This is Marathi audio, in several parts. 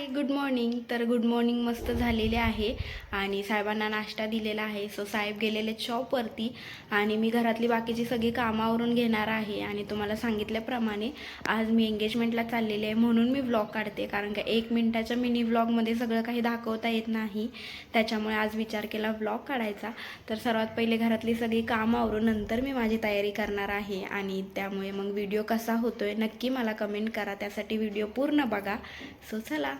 हाय गुड मॉर्निंग तर गुड मॉर्निंग मस्त झालेले आहे आणि साहेबांना नाश्ता दिलेला आहे. सो साहेब गेलेले शॉपवरती आणि मी घरातली बाकीची सगळी कामावरून घेणार आहे आणि तुम्हाला सांगितल्याप्रमाणे आज मी एंगेजमेंटला चाललेले आहे म्हणून मी व्लॉग काढते. कारण का एक मिनटाच्या मिनी व्लॉगमध्ये सगळं काही दाखवता येत नाही. त्याच्यामुळे आज विचार केला व्लॉग काढायचा. तर सर्वात पहिले घरातली सगळी कामावरून नंतर मी माझी तयारी करणार आहे. आणि त्यामुळे मग व्हिडिओ कसा होतोय नक्की मला कमेंट करा. त्यासाठी व्हिडिओ पूर्ण बघा. सो चला.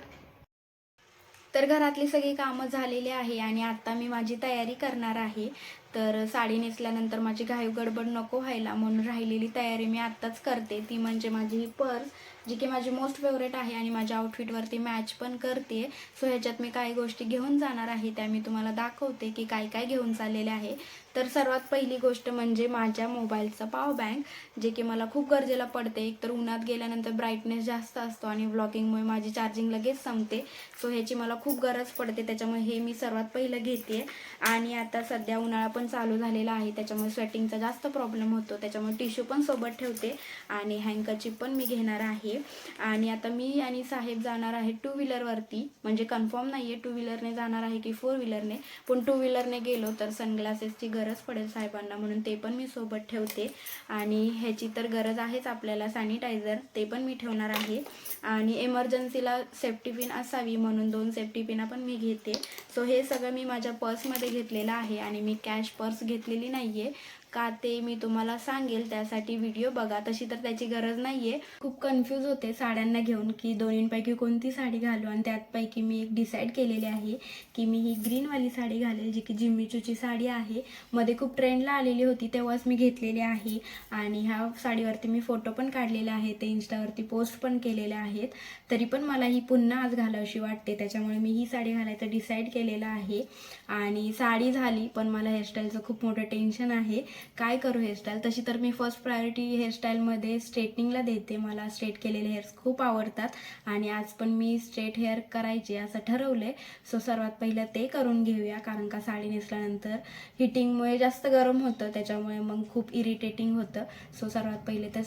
तर घरातली सगळी कामं झालेली आहे आणि आता मी माझी तयारी करणार आहे. तर साडी नेसल्यानंतर माझी घाई गडबड नको व्हायला म्हणून राहिलेली तयारी मी आत्ताच करते. ती म्हणजे माझी ही पर्स जी की माझी मोस्ट फेवरेट आहे आणि माझ्या आउटफिटवरती मॅच पण करते. सो ह्याच्यात मी काही गोष्टी घेऊन जाणार आहे. त्या मी तुम्हाला दाखवते की काय काय घेऊन चाललेले आहे. तर सर्वात पहिली गोष्ट म्हणजे माझ्या मोबाईलचा पावर बँक जे की मला खूप गरजेला पडते. एकतर उन्हात गेल्यानंतर ब्राईटनेस जास्त असतो आणि व्लॉगिंगमुळे माझी चार्जिंग लगेच संपते. सो ह्याची मला खूप गरज पडते. त्याच्यामुळे हे मी सर्वात पहिलं घेते. आणि आता सध्या उन्हाळा पण चालू झालेला आहे. त्याच्यामुळे स्वेटिंगचा जास्त प्रॉब्लेम होतो. त्याच्यामुळे टिश्यू पण सोबत ठेवते. आणि हँकरची पण मी घेणार आहे. आणि आता मी आणि साहेब जाणार आहे टू व्हीलरवरती म्हणजे कन्फर्म नाही आहे टू व्हीलरने जाणार आहे की फोर व्हीलरने पण टू व्हीलरने गेलो तर सनग्लासेसची गरज पडेल साहेबांना म्हणून ते पण मी सोबत ठेवते. आणि ह्याची तर गरज आहेच आपल्याला सॅनिटायझर ते पण मी ठेवणार आहे. आणि एमर्जन्सीला सेफ्टी पिन असावी म्हणून दोन सेफ्टी पिना पण मी घेते. सो हे सगळं मी माझ्या पर्समध्ये घेतलेलं आहे आणि मी कॅश पर्स घेतलेली नाही आहे का ते मी तुम्हाला सांगेल त्यासाठी व्हिडिओ बघा. तशी तर त्याची गरज नाही आहे खूप कन्फ्यूज होते साड्यांना घेऊन की दोन्हींपैकी कोणती साडी घालू आणि त्यातपैकी मी एक डिसाईड केलेली आहे की मी ही ग्रीनवाली साडी घालेल जी की जिम्मीचूची साडी आहे. मध्ये खूप ट्रेंडला आलेली होती तेव्हाच मी घेतलेली आहे. आणि ह्या साडीवरती मी फोटो पण काढलेले आहेत ते इन्स्टावरती पोस्ट पण केलेले आहेत. तरी पण मला ही पुन्हा आज घालावीशी वाटते त्याच्यामुळे मी ही साडी घालायचं डिसाईड केलेलं आहे. आणि साडी झाली पण मला हेअरस्टाईलचं खूप मोठं टेन्शन आहे. काय करू हेअरस्टाईल तशी तर मी फर्स्ट प्रायोरिटी हेअरस्टाईलमध्ये स्ट्रेटनिंगला देते. मला स्ट्रेट केलेले हेअर्स खूप आवडतात. आणि आज पण मी स्ट्रेट हेअर करायचे असं ठरवलं आहे सो सर्वात पहिलं ते करून घेऊया कारण का साडी नेसल्यानंतर हिटिंग हिटिंगमुळे जास्त गरम होतं त्याच्यामुळे मग खूप इरिटेटिंग होतं. सो सर्वात पहिले तर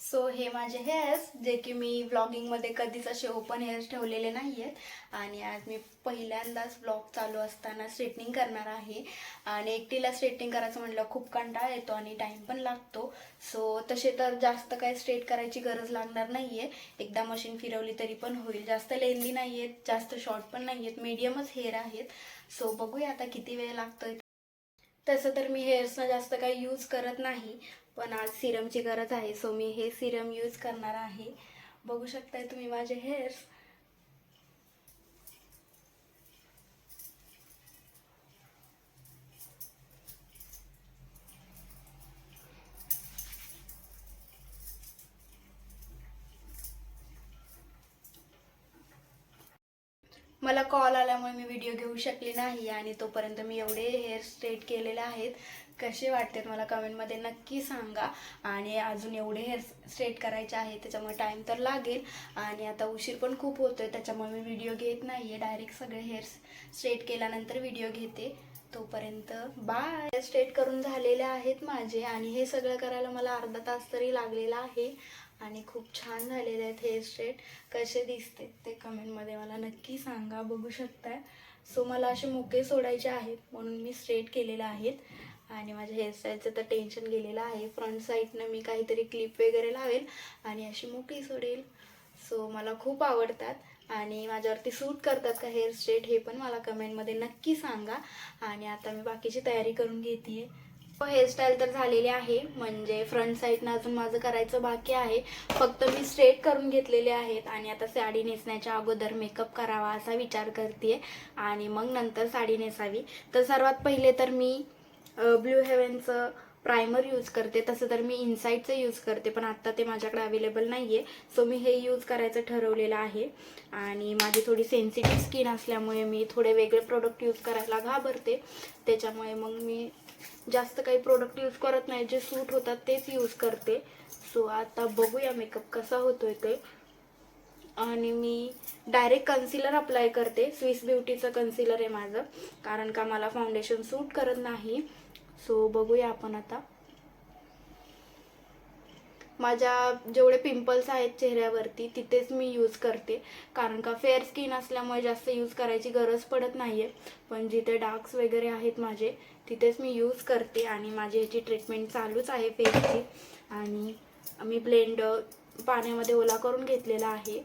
सो हे माझे हेअर्स जे की मी व्लॉगिंगमध्ये कधीच असे ओपन हेअर्स ठेवलेले नाही आहेत आणि आज मी पहिल्यांदाच व्लॉग चालू असताना स्ट्रेटनिंग करणार आहे. आणि एकटीला स्ट्रेटनिंग करायचं म्हटलं खूप कंटाळा येतो आणि टाईम पण लागतो. सो तसे तर जास्त काही स्ट्रेट करायची गरज लागणार नाही आहे एकदा मशीन फिरवली तरी पण होईल. जास्त लेंदी नाही आहेत जास्त शॉर्ट पण नाही आहेत मीडियमच हेअर आहेत. सो बघूया आता किती वेळ लागतोय तसं तर मी हेअर्सना जास्त काही यूज करत नाही पण आज सिरमची गरज आहे. सो मी हे सिरम यूज करणार आहे. बघू शकताय तुम्ही माझे हेअर्स. मला कॉल आल्यामुळे मी व्हिडिओ घेऊ शकले नाही आणि तोपर्यंत मी एवढे हेअर स्ट्रेट केलेले आहेत. कसे वाटतात मला कमेंटमध्ये नक्की सांगा. आणि अजून एवढे हेअर स्ट्रेट करायचे आहे त्याच्यामुळे टाईम तर लागेल. आणि आता उशीर पण खूप होतो आहे त्याच्यामुळे मी व्हिडिओ घेत नाही आहे डायरेक्ट सगळे हेअर स्ट्रेट केल्यानंतर व्हिडिओ घेते. तोपर्यंत बाय स्ट्रेट करून झालेले आहेत माझे आणि हे सगळं करायला मला अर्धा तास तरी लागलेला आहे. आणि खूप छान झालेले आहेत हेअर स्ट्रेट. कसे दिसते ते कमेंटमध्ये मला नक्की सांगा बघू शकताय. सो मला असे मुके सोडायचे आहेत म्हणून मी स्ट्रेट केलेले आहेत. आणि माझ्या हेअरस्टाईलचं तर टेन्शन गेलेलं आहे. फ्रंट साईडनं मी काहीतरी क्लिप वगैरे लावेल आणि अशी मोकळी सोडेल. सो मला खूप आवडतात. आणि माझ्यावरती सूट करतात का हेअर स्ट्रेट हे पण मला कमेंटमध्ये नक्की सांगा. आणि आता मी बाकीची तयारी करून घेते आहे हेअरस्टाईल तर झालेली आहे. म्हणजे फ्रंट साईडनं अजून माझं करायचं बाकी आहे. फक्त मी स्ट्रेट करून घेतलेले आहेत आणि आता साडी नेसण्याच्या अगोदर मेकअप करावा असा विचार करते आणि मग नंतर साडी नेसावी. तर सर्वात पहिले तर मी ब्ल्यू हेवनचं प्रायमर यूज करते. तसं तर मी इनसाईडचं यूज करते पण आत्ता ते माझ्याकडे अवेलेबल नाही आहे सो मी हे यूज करायचं ठरवलेलं आहे. आणि माझी थोडी सेन्सिटिव्ह स्किन असल्यामुळे मी थोडे वेगळे प्रोडक्ट यूज करायला घाबरते. त्याच्यामुळे मग मी जास्त काही प्रोडक्ट यूज करत नाही. जे सूट होतात तेच यूज करते. सो आता बघूया मेकअप कसा होतोय ते. आणि मी डायरेक्ट कन्सिलर अप्लाय करते. स्विस ब्युटीचं कन्सिलर आहे माझं. कारण का मला फाउंडेशन सूट करत नाही. सो बघूया आपण आता. माझ्या जेवढे पिंपल्स आहेत चेहऱ्यावरती तिथेच मी यूज करते. कारण का फेअर स्किन असल्यामुळे जास्त यूज करायची गरज पडत नाही आहे पण जिथे डार्क्स वगैरे आहेत माझे तिथेच मी यूज करते आणि माझी ह्याची ट्रीटमेंट चालूच आहे फेसची आणि मी ब्लेंड पाण्यामध्ये ओला करून घेतलेला आहे.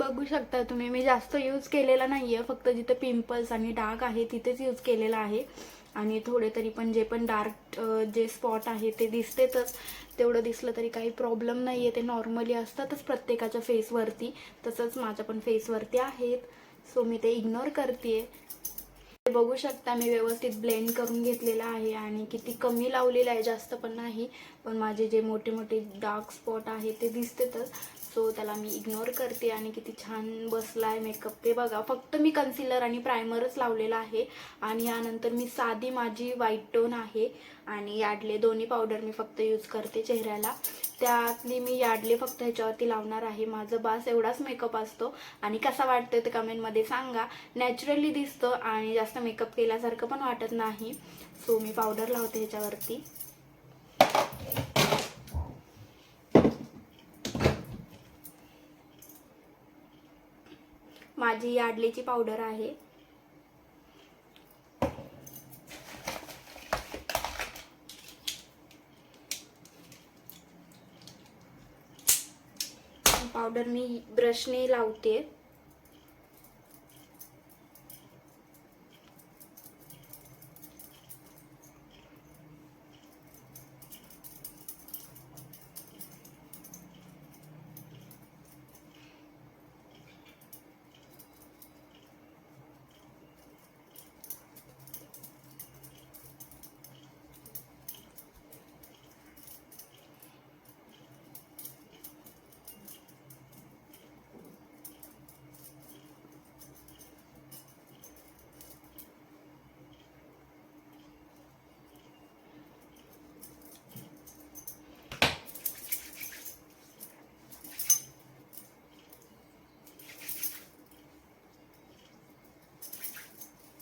बघू शकता तुम्ही. मी जास्त यूज केलेला नाही आहे फक्त जिथे पिंपल्स आणि डार्क आहे तिथेच यूज केलेला आहे. आणि थोडे तरी पण जे पण डार्क जे स्पॉट आहे ते दिसतेतच तेवढं दिसलं तरी काही प्रॉब्लेम नाही आहे ते नॉर्मली असतातच प्रत्येकाच्या फेसवरती तसंच माझ्या पण फेसवरती आहेत. सो मी ते इग्नोर करते बघू शकता मी व्यवस्थित ब्लेंड करून घेतलेला आहे आणि किती कमी लावलेलं आहे. जास्त पण नाही. पण माझे जे मोठे मोठे डार्क स्पॉट आहे ते दिसतेतच सो त्याला मी इग्नोर करते आणि किती छान बसला आहे मेकअप ते बघा फक्त मी कन्सिलर आणि प्रायमरच लावलेला आहे आणि यानंतर मी साधी माझी व्हाईट टोन आहे आणि याडले दोन्ही पावडर मी फक्त यूज करते चेहऱ्याला. त्यातली मी याडले फक्त ह्याच्यावरती लावणार आहे. माझं बास एवढाच मेकअप असतो. आणि कसा वाटतो ते कमेंटमध्ये सांगा. नॅचरली दिसतं आणि जास्त मेकअप केल्यासारखं पण वाटत नाही. सो मी पावडर लावते ह्याच्यावरती. माझी याडलीची पावडर आहे. पावडर मी ब्रशने लावते.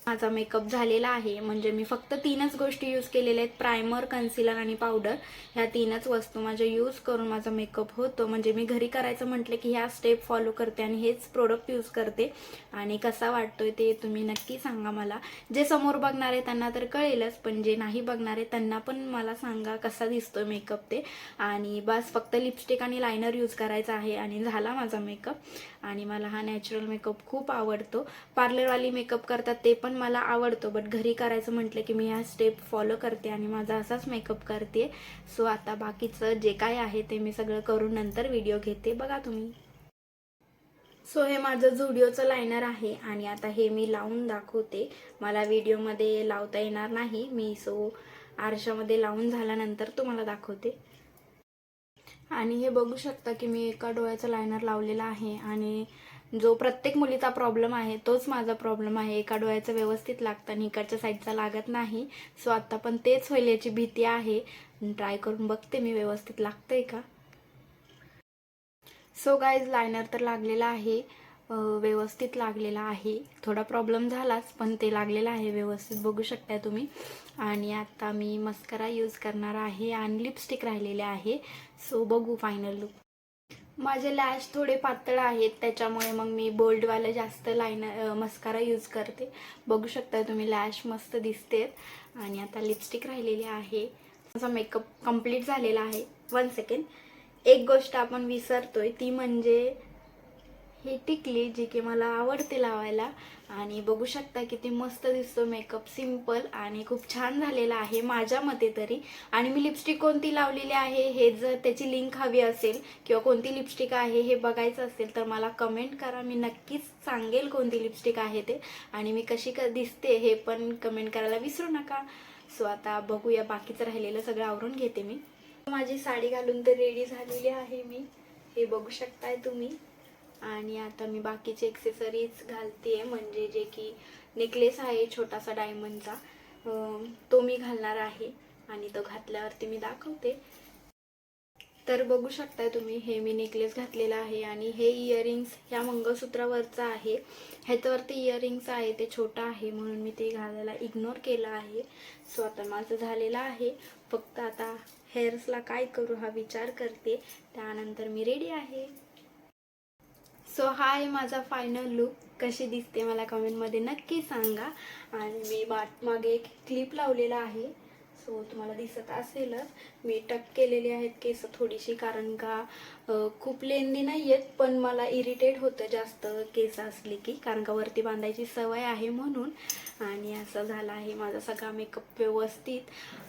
माझा मेकअप झालेला आहे. म्हणजे मी फक्त तीनच गोष्टी यूज केलेल्या आहेत. प्रायमर कन्सिलर आणि पावडर ह्या तीनच वस्तू माझ्या यूज करून माझा मेकअप होतो. म्हणजे मी घरी करायचं म्हटलं की ह्या स्टेप फॉलो करते आणि हेच प्रोडक्ट यूज करते. आणि कसा वाटतोय ते तुम्ही नक्की सांगा मला. जे समोर बघणार आहे त्यांना तर कळेलच पण जे नाही बघणार आहे त्यांना पण मला सांगा कसा दिसतोय मेकअप ते. आणि बस फक्त लिपस्टिक आणि लायनर यूज करायचा आहे आणि झाला माझा मेकअप आणि मला हा नॅचरल मेकअप खूप आवडतो. पार्लरवाली मेकअप करतात ते पण मला आवडतो बट घरी करायचं म्हटलं की मी ह्या स्टेप फॉलो करते आणि माझा असाच मेकअप करते. सो आता बाकीचं जे काय आहे ते मी सगळं करून नंतर व्हिडिओ घेते. बघा तुम्ही. सो हे माझं झुडिओचं लायनर आहे आणि आता हे मी लावून दाखवते. मला व्हिडिओमध्ये लावता येणार नाही. मी सो आरशामध्ये लावून झाल्यानंतर तुम्हाला दाखवते. आणि हे बघू शकता की मी एका डोळ्याचं लायनर लावलेलं आहे आणि जो प्रत्येक मुलीचा प्रॉब्लेम आहे तोच माझा प्रॉब्लेम आहे. एका डोळ्याचं व्यवस्थित लागतं आणि इकडच्या साईडचा लागत नाही. सो आत्ता पण तेच होईल याची भीती आहे. ट्राय करून बघते मी व्यवस्थित लागतंय का? सो गाईज लायनर तर लागलेला आहे. व्यवस्थित लागलेला आहे. थोडा प्रॉब्लेम झालाच पण ते लागलेलं आहे. व्यवस्थित बघू शकता तुम्ही. आणि आता मी मस्करा यूज करणार आहे आणि लिपस्टिक राहिलेले आहे. सो बघू फायनल लुक माझे लॅश थोडे पातळ आहेत त्याच्यामुळे मग मी बोल्डवालं जास्त लायनर मस्कारा यूज करते. बघू शकता तुम्ही लॅश मस्त दिसतेत. आणि आता लिपस्टिक राहिलेली आहे. माझा मेकअप कंप्लीट झालेला आहे. वन सेकंड एक गोष्ट आपण विसरतोय ती म्हणजे हे टिकली जी की मला आवडते लावायला. आणि बघू शकता किती मस्त दिसतो मेकअप सिंपल आणि खूप छान झालेला आहे माझ्या मते तरी. आणि मी लिपस्टिक कोणती लावलेली आहे हे जर त्याची लिंक हवी असेल किंवा कोणती लिपस्टिक आहे हे बघायचं असेल तर मला कमेंट करा. मी नक्कीच सांगेल कोणती लिपस्टिक आहे ते. आणि मी कशी क दिसते हे पण कमेंट करायला विसरू नका. सो आता बघूया बाकीचं राहिलेलं सगळं आवरून घेते मी. माझी साडी घालून तर रेडी झालेली आहे मी. हे बघू शकताय तुम्ही. आणि आता मी बाकीचे एक्सेसरीज घालते म्हणजे जे की नेकलेस आहे छोटासा डायमंडचा तो मी घालणार आहे आणि तो घातल्यावरती मी दाखवते. तर बघू शकताय तुम्ही हे मी नेकलेस घातलेला आहे आणि हे इयरिंग्स ह्या मंगळसूत्रावरचं आहे. ह्याच्यावरती इयरिंग्स आहे ते छोटं आहे म्हणून मी ते घालायला इग्नोर केलं आहे. सो आता माझं झालेलं आहे. फक्त आता हेअर्सला काय करू हा विचार करते. त्यानंतर मी रेडी आहे. सो हा आहे माझा फायनल लुक कशी दिसते मला कमेंटमध्ये नक्की सांगा. आणि मी मागे एक क्लिप लावलेला आहे. सो तुम्हाला दिसत असेलच. मी टक केलेली आहेत केस थोडीशी कारण का खूप लेंदी नाही आहेत पण मला इरिटेट होतं जास्त केस असली की कारण का वरती बांधायची सवय आहे म्हणून. आणि असं झालं आहे माझा सगळा मेकअप व्यवस्थित.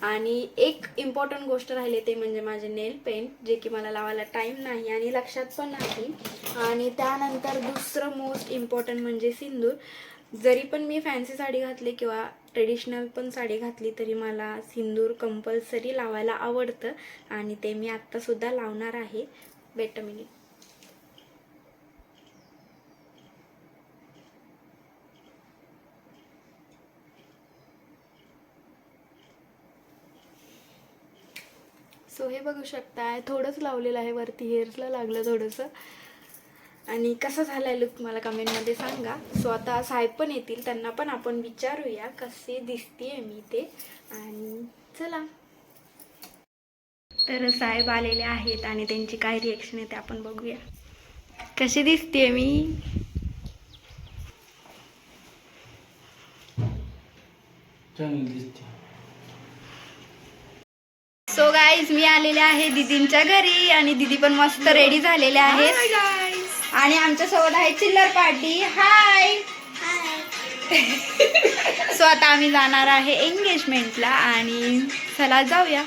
आणि एक इम्पॉर्टंट गोष्ट राहिली ते म्हणजे माझे नेल पेंट जे की मला लावायला टाईम नाही आणि लक्षात पण नाही. आणि त्यानंतर दुसरं मोस्ट इम्पॉर्टंट म्हणजे सिंदूर. जरी पण मी फॅन्सी साडी घातली किंवा ट्रेडिशनल पण साडी घातली तरी मला सिंदूर कंपल्सरी लावायला आवडतं. आणि ते मी आत्तासुद्धा लावणार आहे. बेट मिनिट सो हे बघू शकताय थोडंच लावलेलं आहे वरती हेअर्सला लागलं थोडंसं. आणि कसं झालं आहे लुक मला कमेंटमध्ये सांगा. सो आता साहेब पण येतील त्यांना पण आपण विचारूया कसे दिसते मी ते. आणि चला. तर साहेब आलेले आहेत आणि त्यांची काय रिएक्शन आहे ते आपण बघूया. कशी दिसते मी? सो गाईज मी आलेले आहे दीदींच्या घरी आणि दीदी पण मस्त रेडी झालेले आहेत. आणि आमच्यासोबत आहे चिल्लर पार्टी. हाय सो आता आम्ही जाणार आहे एंगेजमेंटला आणि चला जाऊया.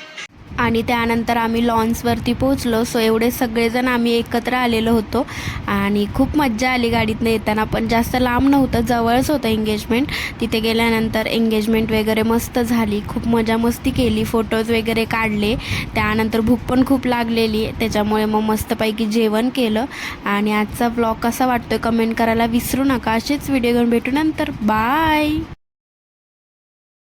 आणि त्यानंतर आम्ही लॉन्सवरती पोहोचलो. सो एवढे सगळेजण आम्ही एकत्र आलेलो होतो. आणि खूप मज्जा आली गाडीतनं येताना. पण जास्त लांब नव्हतं जवळच होतं एंगेजमेंट तिथे गेल्यानंतर एंगेजमेंट वगैरे मस्त झाली. खूप मजा मस्ती केली. फोटोज वगैरे काढले. त्यानंतर भूक पण खूप लागलेली. त्याच्यामुळे मग मस्तपैकी जेवण केलं. आणि आजचा ब्लॉग कसा वाटतोय कमेंट करायला विसरू नका. असेच व्हिडिओ घेऊन भेटू नंतर. बाय